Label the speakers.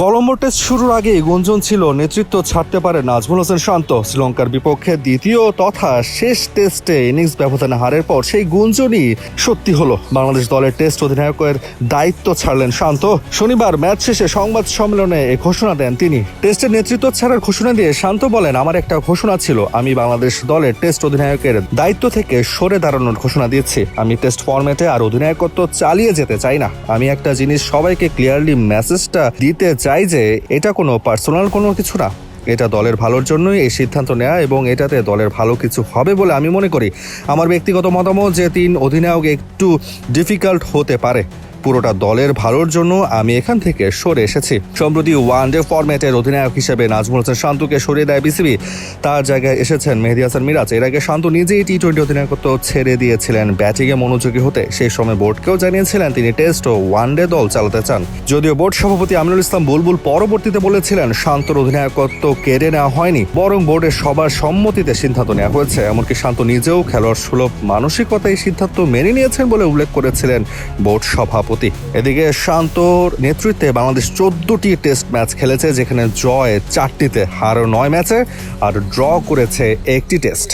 Speaker 1: Colombo test শুরুর আগেই গুঞ্জন ছিল, নেতৃত্ব ছাড়তে পারে নাজমুল হোসেন শান্ত। শ্রীলঙ্কার বিপক্ষে দ্বিতীয় তথা শেষ টেস্টে ইনিংস ব্যবধানে হারের পর সেই গুঞ্জনই সত্যি হলো। বাংলাদেশ দলের টেস্ট অধিনায়কের দায়িত্ব ছাড়লেন শান্ত। শনিবার ম্যাচ শেষে সংবাদ সম্মেলনে এ ঘোষণা দেন তিনি। টেস্টের নেতৃত্ব ছাড়ার ঘোষণা দিয়ে শান্ত বলেন, আমার একটা ঘোষণা ছিল, আমি বাংলাদেশ দলের টেস্ট অধিনায়কের দায়িত্ব থেকে সরে দাঁড়ানোর ঘোষণা দিচ্ছি আমি টেস্ট ফরম্যাটে আর অধিনায়কত্ব চালিয়ে যেতে চাই না। আমি একটা জিনিস সবাইকে ক্লিয়ারলি মেসেজটা দিতে চাই যে এটা কোনো পার্সোনাল কোনো কিছু না। এটা দলের ভালোর জন্যই এই সিদ্ধান্ত নেওয়া এবং এটাতে দলের ভালো কিছু হবে বলে আমি মনে করি। আমার ব্যক্তিগত মতামত যে তিন অধিনায়ক একটু ডিফিকাল্ট হতে পারে। পুরোটা দলের ভালোর জন্য আমি এখান থেকে সরে এসেছি। সম্প্রতি ওয়ান ডে ফরম্যাটের অধিনায়ক হিসেবে নাজমুল হোসেন শান্তকে সরিয়ে দেয় বিসিবি। তার জায়গায় এসেছেন মেহেদি হাসান মিরাজ। এর আগে শান্ত নিজেই টি টোয়েন্টি অধিনায়কত্ব ছেড়ে দিয়েছিলেন ব্যাটিংয়ে মনোযোগী হতে। সেই সময় বোর্ডকেও জানিয়েছিলেন তিনি টেস্ট ও ওয়ান ডে দল চালাতে চান। যদিও বোর্ড সভাপতি আমিনুল ইসলাম বুলবুল পরবর্তীতে বলেছিলেন, শান্তর অধিনায়কত্ব কেড়ে নেওয়া হয়নি, বরং বোর্ডের সবার সম্মতিতে সিদ্ধান্ত নেওয়া হয়েছে। এমনকি শান্ত নিজেও খেলোয়াড় সুলভ মানসিকতা এই সিদ্ধান্ত মেনে নিয়েছেন বলে উল্লেখ করেছিলেন বোর্ড সভাপতি। এদিকে শান্তর নেতৃত্বে বাংলাদেশ চোদ্দটি টেস্ট ম্যাচ খেলেছে, যেখানে জয় চারটিতে হার নয় ম্যাচে, আর ড্র করেছে একটি টেস্ট।